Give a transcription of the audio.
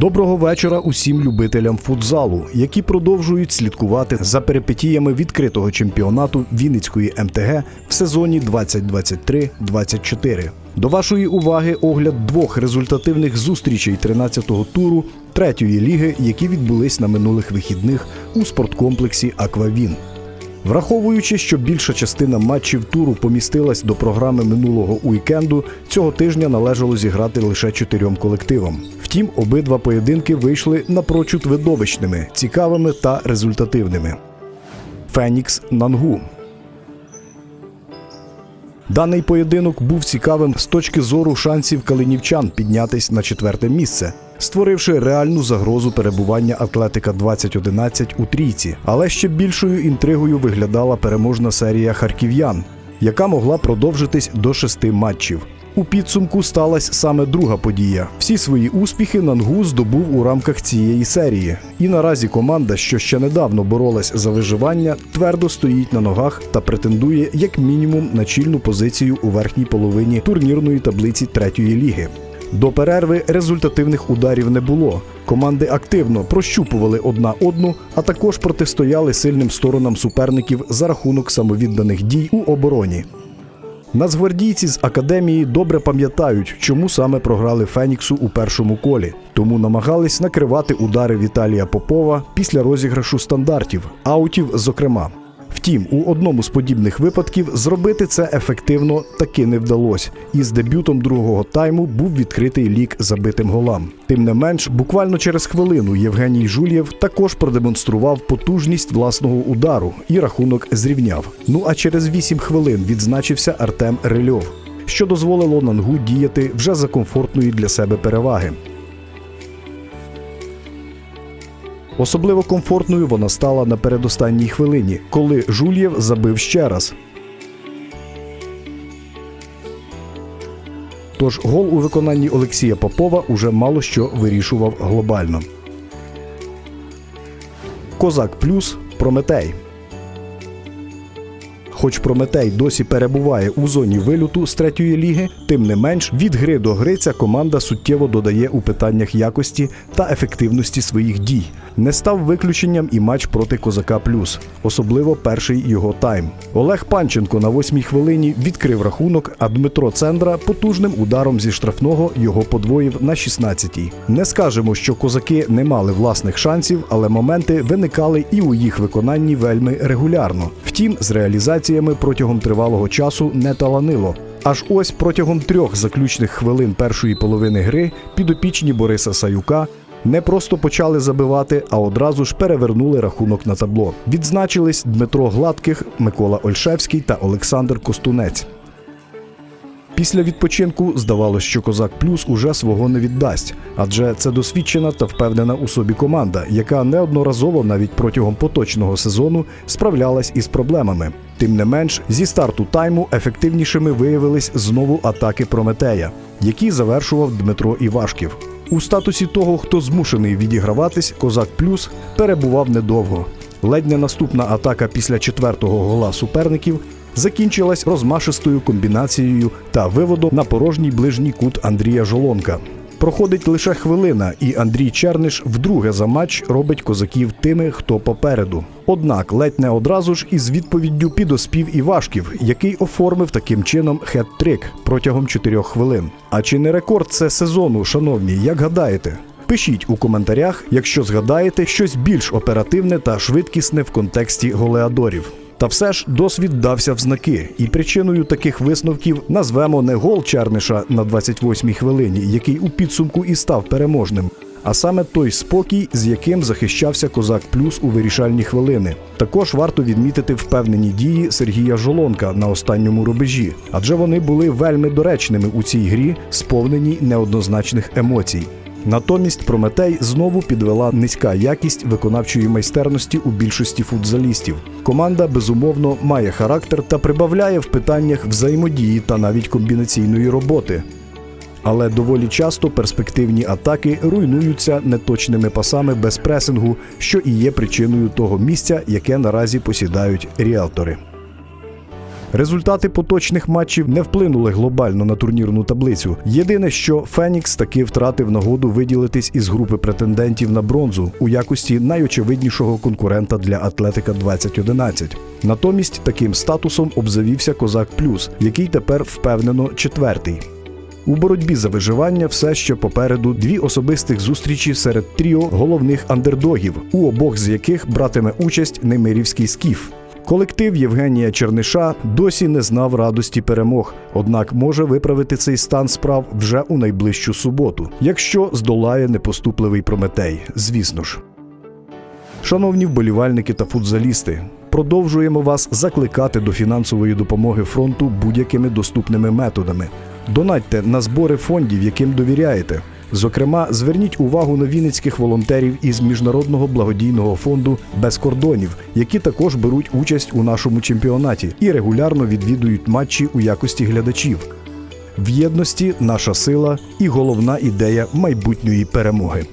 Доброго вечора усім любителям футзалу, які продовжують слідкувати за перипетіями відкритого чемпіонату Вінницької МТГ в сезоні 2023-24. До вашої уваги огляд двох результативних зустрічей 13-го туру третьої ліги, які відбулись на минулих вихідних у спорткомплексі Аквавін. Враховуючи, що більша частина матчів туру помістилась до програми минулого уікенду, цього тижня належало зіграти лише чотирьом колективам. Втім, обидва поєдинки вийшли напрочуд видовищними, цікавими та результативними. Фенікс Нангу. Даний поєдинок був цікавим з точки зору шансів калинівчан піднятись на четверте місце, створивши реальну загрозу перебування Атлетика 2011 у трійці. Але ще більшою інтригою виглядала переможна серія харків'ян, яка могла продовжитись до шести матчів. У підсумку сталася саме друга подія. Всі свої успіхи Нангу здобув у рамках цієї серії. І наразі команда, що ще недавно боролась за виживання, твердо стоїть на ногах та претендує як мінімум на чільну позицію у верхній половині турнірної таблиці третьої ліги. До перерви результативних ударів не було. Команди активно прощупували одна одну, а також протистояли сильним сторонам суперників за рахунок самовідданих дій у обороні. Нацгвардійці з академії добре пам'ятають, чому саме програли Феніксу у першому колі, тому намагались накривати удари Віталія Попова після розіграшу стандартів, аутів, зокрема. Втім, у одному з подібних випадків зробити це ефективно таки не вдалося, і з дебютом другого тайму був відкритий лік забитим голам. Тим не менш, буквально через хвилину Євгеній Жульєв також продемонстрував потужність власного удару і рахунок зрівняв. Ну а через 8 хвилин відзначився Артем Рильов, що дозволило Нангу діяти вже за комфортної для себе переваги. Особливо комфортною вона стала на передостанній хвилині, коли Жульєв забив ще раз. Тож гол у виконанні Олексія Попова уже мало що вирішував глобально. Козак плюс Прометей. Хоч Прометей досі перебуває у зоні вилюту з третьої ліги, тим не менш від гри до гри ця команда суттєво додає у питаннях якості та ефективності своїх дій. Не став виключенням і матч проти Козака Плюс, особливо перший його тайм. Олег Панченко на восьмій хвилині відкрив рахунок, а Дмитро Цендра потужним ударом зі штрафного його подвоїв на 16-й. Не скажемо, що козаки не мали власних шансів, але моменти виникали і у їх виконанні вельми регулярно. Втім, з реалізаціями протягом тривалого часу не таланило. Аж ось протягом трьох заключних хвилин першої половини гри підопічні Бориса Саюка не просто почали забивати, а одразу ж перевернули рахунок на табло. Відзначились Дмитро Гладких, Микола Ольшевський та Олександр Костунець. Після відпочинку здавалось, що Козак Плюс уже свого не віддасть, адже це досвідчена та впевнена у собі команда, яка неодноразово навіть протягом поточного сезону справлялась із проблемами. Тим не менш, зі старту тайму ефективнішими виявились знову атаки Прометея, які завершував Дмитро Івашків. У статусі того, хто змушений відіграватись, Козак Плюс перебував недовго. Ледь не наступна атака після четвертого гола суперників закінчилась розмашистою комбінацією та виводом на порожній ближній кут Андрія Жолонка. Проходить лише хвилина, і Андрій Черниш вдруге за матч робить козаків тими, хто попереду. Однак ледь не одразу ж із відповіддю підоспів Івашків, який оформив таким чином хет-трик протягом чотирьох хвилин. А чи не рекорд це сезону, шановні, як гадаєте? Пишіть у коментарях, якщо згадаєте щось більш оперативне та швидкісне в контексті голеадорів. Та все ж досвід дався в знаки, і причиною таких висновків назвемо не гол Черниша на 28-й хвилині, який у підсумку і став переможним, а саме той спокій, з яким захищався Козак Плюс у вирішальні хвилини. Також варто відмітити впевнені дії Сергія Жолонка на останньому рубежі, адже вони були вельми доречними у цій грі, сповнені неоднозначних емоцій. Натомість Прометей знову підвела низька якість виконавчої майстерності у більшості футзалістів. Команда безумовно має характер та прибавляє в питаннях взаємодії та навіть комбінаційної роботи. Але доволі часто перспективні атаки руйнуються неточними пасами без пресингу, що і є причиною того місця, яке наразі посідають ріалтори. Результати поточних матчів не вплинули глобально на турнірну таблицю. Єдине, що Фенікс таки втратив нагоду виділитись із групи претендентів на бронзу у якості найочевиднішого конкурента для Атлетика 2011. Натомість таким статусом обзавівся Козак Плюс, який тепер впевнено четвертий. У боротьбі за виживання все ще попереду дві особистих зустрічі серед тріо головних андердогів, у обох з яких братиме участь Немирівський скіф. Колектив Євгенія Черниша досі не знав радості перемог, однак може виправити цей стан справ вже у найближчу суботу, якщо здолає непоступливий Прометей, звісно ж. Шановні вболівальники та футзалісти, продовжуємо вас закликати до фінансової допомоги фронту будь-якими доступними методами. Донатьте на збори фондів, яким довіряєте. Зокрема, зверніть увагу на вінницьких волонтерів із міжнародного благодійного фонду без кордонів, які також беруть участь у нашому чемпіонаті і регулярно відвідують матчі у якості глядачів. В єдності наша сила і головна ідея майбутньої перемоги.